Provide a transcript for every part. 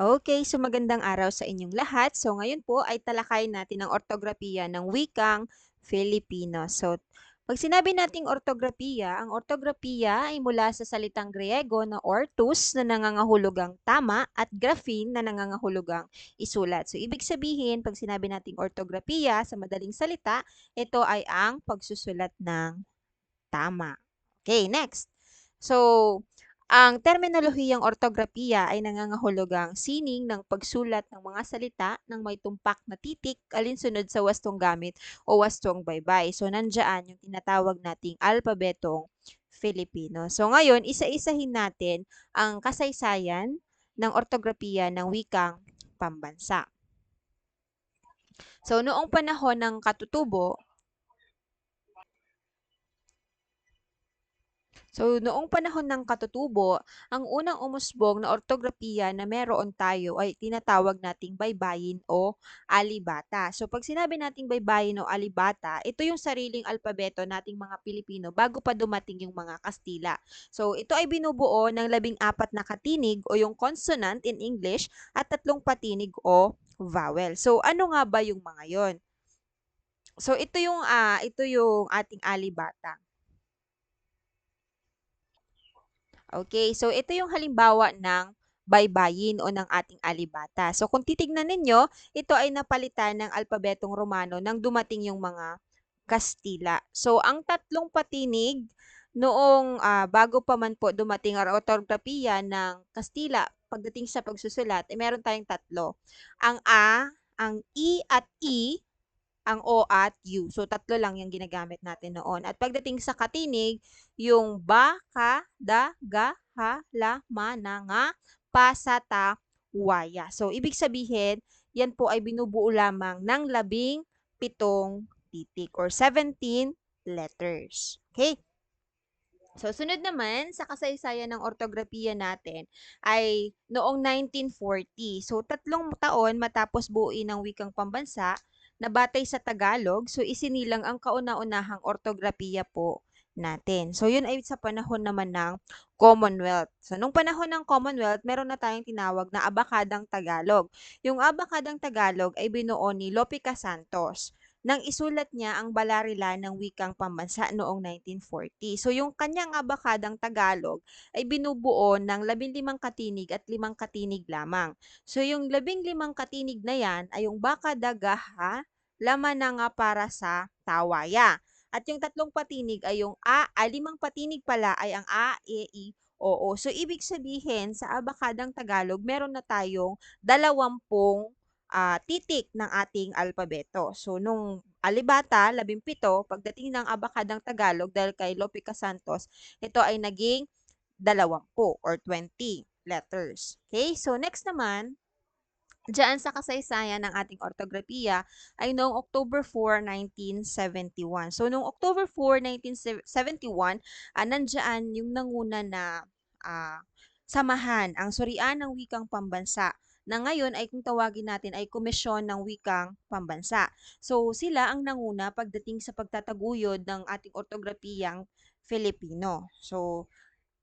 Okay, so magandang araw sa inyong lahat. So ngayon po ay talakayin natin ang ortografiya ng wikang Filipino. So pag sinabi nating ortografiya, ang ortografiya ay mula sa salitang Griego na ortus na nangangahulugang tama at graphin na nangangahulugang isulat. So ibig sabihin, pag sinabi nating ortografiya sa madaling salita, ito ay ang pagsusulat ng tama. Okay, next. So, ang terminolohiyang ortografiya ay nangangahulugang sining ng pagsulat ng mga salita ng may tumpak na titik alinsunod sa wastong gamit o wastong baybay. So, nandyan yung tinatawag nating alpabetong Filipino. So, ngayon, isa-isahin natin ang kasaysayan ng ortografiya ng wikang pambansa. So, noong panahon ng katutubo, So, noong panahon ng katutubo, ang unang umusbong na ortografiya na meron tayo ay tinatawag nating baybayin o alibata. So, pag sinabi nating baybayin o alibata, ito yung sariling alpabeto nating mga Pilipino bago pa dumating yung mga Kastila. So, ito ay binubuo ng labing apat na katinig o yung consonant in English at tatlong patinig o vowel. So, ano nga ba yung mga yon? So, ito yung, uh, ito yung ating alibata. Okay, so ito yung halimbawa ng baybayin o ng ating alibata. So kung titignan ninyo, ito ay napalitan ng alpabetong Romano nang dumating yung mga Kastila. So ang tatlong patinig noong uh, bago pa man po dumating ang ortografiya ng Kastila pagdating sa pagsusulat, eh, meron tayong tatlo. Ang A, ang I at I ang O at U. So, tatlo lang yung ginagamit natin noon. At pagdating sa katinig, yung ba, ka, da, ga, ha, la, ma, na, nga, pa, sa, ta, waya. So, ibig sabihin, yan po ay binubuo lamang ng labing pitong titik or 17 letters. Okay? So, sunod naman sa kasaysayan ng ortografiya natin ay noong 1940. So, tatlong taon matapos buuin ng wikang pambansa, na batay sa Tagalog, so isinilang ang kauna-unahang ortografiya po natin. So, yun ay sa panahon naman ng Commonwealth. So, nung panahon ng Commonwealth, meron na tayong tinawag na Abakadang Tagalog. Yung Abakadang Tagalog ay binuo ni Lopica Santos nang isulat niya ang balarila ng wikang pambansa noong 1940. So, yung kanyang abakadang Tagalog ay binubuo ng 15 katinig at 5 katinig lamang. So, yung 15 katinig na yan ay yung baka dagaha, laman na nga para sa tawaya. At yung tatlong patinig ay yung A, ah, limang patinig pala ay ang A, E, I, Oo. So, ibig sabihin, sa abakadang Tagalog, meron na tayong dalawampung uh, titik ng ating alpabeto. So, nung alibata, labimpito, pagdating ng abakadang Tagalog, dahil kay Lopica Santos, ito ay naging dalawampu or 20 letters. Okay? So, next naman, Diyan sa kasaysayan ng ating ortografiya ay noong October 4, 1971. So, noong October 4, 1971, uh, nandiyan yung nanguna na uh, samahan, ang surian ng wikang pambansa na ngayon ay kung tawagin natin ay Komisyon ng Wikang Pambansa. So sila ang nanguna pagdating sa pagtataguyod ng ating ortografiyang Filipino. So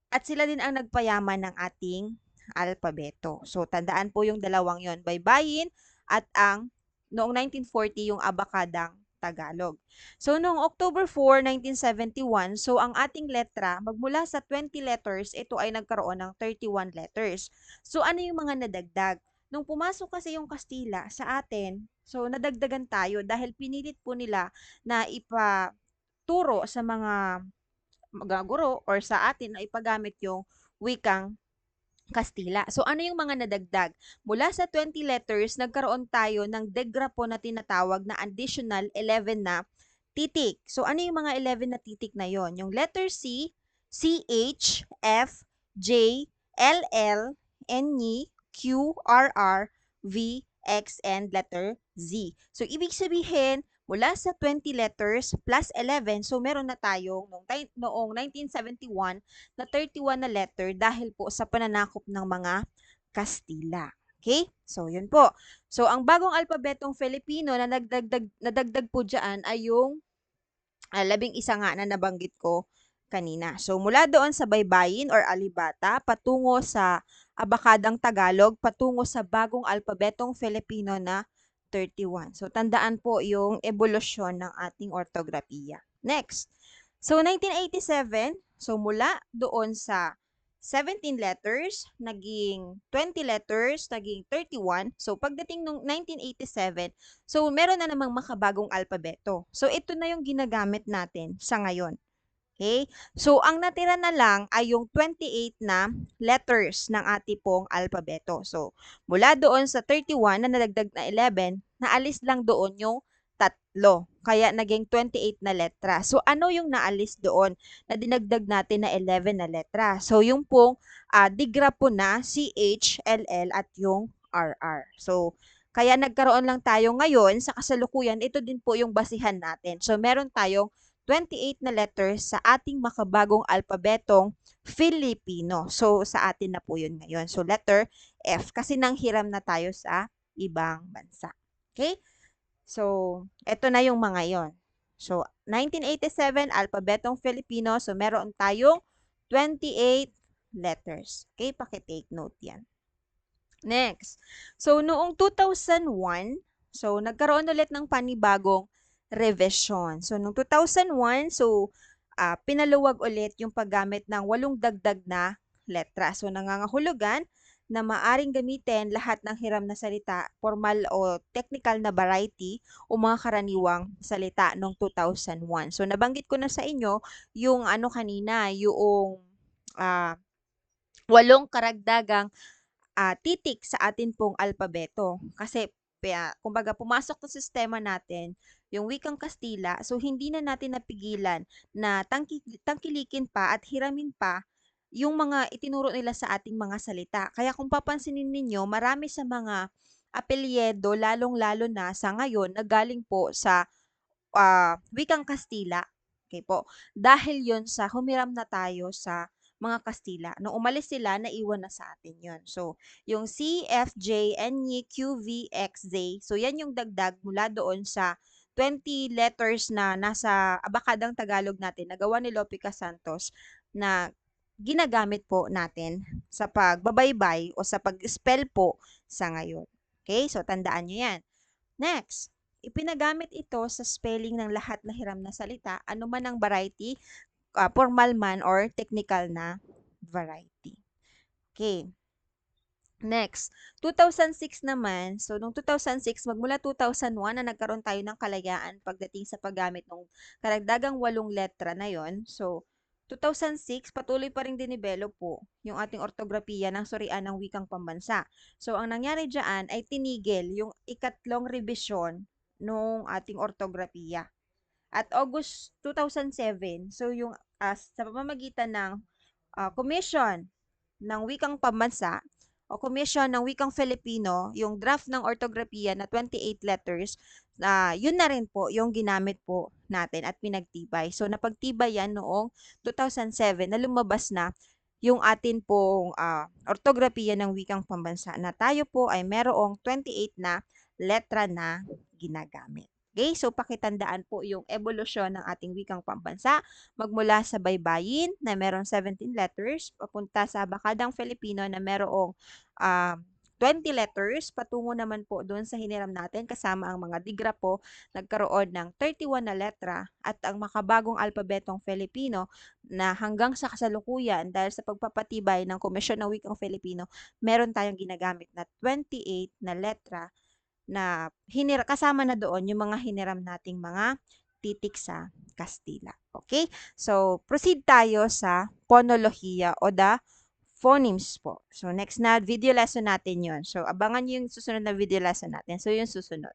at sila din ang nagpayaman ng ating alpabeto. So tandaan po yung dalawang yon, baybayin at ang noong 1940 yung abakadang Tagalog. So, noong October 4, 1971, so ang ating letra, magmula sa 20 letters, ito ay nagkaroon ng 31 letters. So, ano yung mga nadagdag? Nung pumasok kasi yung Kastila sa atin, so nadagdagan tayo dahil pinilit po nila na ipaturo sa mga mga guro or sa atin na ipagamit yung wikang Kastila. So ano yung mga nadagdag? Mula sa 20 letters, nagkaroon tayo ng degrapo na tinatawag na additional 11 na titik. So ano yung mga 11 na titik na yon? Yung letter C, CH, F, J, LL, NY, Q, R, R, V, X, and letter Z. So, ibig sabihin, mula sa 20 letters plus 11, so meron na tayong noong, noong 1971 na 31 na letter dahil po sa pananakop ng mga Kastila. Okay? So, yun po. So, ang bagong alpabetong Filipino na nagdagdag, nadagdag po dyan ay yung uh, labing isa nga na nabanggit ko kanina. So, mula doon sa baybayin or alibata, patungo sa abakadang Tagalog, patungo sa bagong alpabetong Filipino na 31. So, tandaan po yung evolusyon ng ating ortografiya. Next. So, 1987, so mula doon sa 17 letters, naging 20 letters, naging 31. So, pagdating nung 1987, so meron na namang makabagong alpabeto. So, ito na yung ginagamit natin sa ngayon. Okay? So, ang natira na lang ay yung 28 na letters ng ating pong alpabeto. So, mula doon sa 31 na nadagdag na 11, naalis lang doon yung tatlo. Kaya naging 28 na letra. So, ano yung naalis doon na dinagdag natin na 11 na letra? So, yung pong uh, digra po na CH, LL at yung RR. So, kaya nagkaroon lang tayo ngayon sa kasalukuyan, ito din po yung basihan natin. So, meron tayong 28 na letters sa ating makabagong alpabetong Filipino. So, sa atin na po yun ngayon. So, letter F kasi nang hiram na tayo sa ibang bansa. Okay? So, eto na yung mga yon. So, 1987, alpabetong Filipino. So, meron tayong 28 letters. Okay? Pakitake note yan. Next. So, noong 2001, so, nagkaroon ulit ng panibagong revision. So, noong 2001, so, uh, pinaluwag ulit yung paggamit ng walong dagdag na letra. So, nangangahulugan na maaring gamitin lahat ng hiram na salita, formal o technical na variety o mga karaniwang salita noong 2001. So, nabanggit ko na sa inyo yung ano kanina, yung uh, walong karagdagang uh, titik sa atin pong alpabeto. Kasi, kumbaga, pumasok sa sistema natin yung wikang Kastila, so hindi na natin napigilan na tangki, tangkilikin pa at hiramin pa yung mga itinuro nila sa ating mga salita. Kaya kung papansinin ninyo, marami sa mga apelyedo, lalong-lalo na sa ngayon, na galing po sa uh, wikang Kastila. Okay po. Dahil yon sa humiram na tayo sa mga Kastila. Nung umalis sila, naiwan na sa atin yon. So, yung C, F, J, N, E, Q, V, X, Z. So, yan yung dagdag mula doon sa 20 letters na nasa abakadang Tagalog natin, nagawa ni Lopica Santos na ginagamit po natin sa pagbabaybay o sa pag-spell po sa ngayon. Okay? So, tandaan nyo yan. Next, ipinagamit ito sa spelling ng lahat na hiram na salita, anuman ang variety, uh, formal man or technical na variety. Okay. Next, 2006 naman, so nung 2006, magmula 2001 na nagkaroon tayo ng kalayaan pagdating sa paggamit ng karagdagang walong letra na yon. So, 2006, patuloy pa rin dinivelop po yung ating ortografiya ng surian ng wikang pambansa. So, ang nangyari dyan ay tinigil yung ikatlong revision nung ating ortografiya. At August 2007, so yung uh, sa pamamagitan ng uh, Commission ng Wikang Pambansa, o Komisyon ng Wikang Filipino, yung draft ng ortografiya na 28 letters, uh, yun na rin po yung ginamit po natin at pinagtibay. So, napagtibay yan noong 2007 na lumabas na yung atin pong uh, ortografiya ng wikang pambansa na tayo po ay merong 28 na letra na ginagamit. Okay, so pakitandaan po yung evolusyon ng ating wikang pambansa magmula sa baybayin na merong 17 letters papunta sa bakadang Filipino na merong uh, 20 letters. Patungo naman po doon sa hiniram natin kasama ang mga digra po nagkaroon ng 31 na letra at ang makabagong alpabetong Filipino na hanggang sa kasalukuyan dahil sa pagpapatibay ng Komisyon ng Wikang Filipino meron tayong ginagamit na 28 na letra na hinir kasama na doon yung mga hiniram nating mga titik sa Kastila. Okay? So, proceed tayo sa phonolohiya o the phonemes po. So, next na video lesson natin yon So, abangan yung susunod na video lesson natin. So, yung susunod.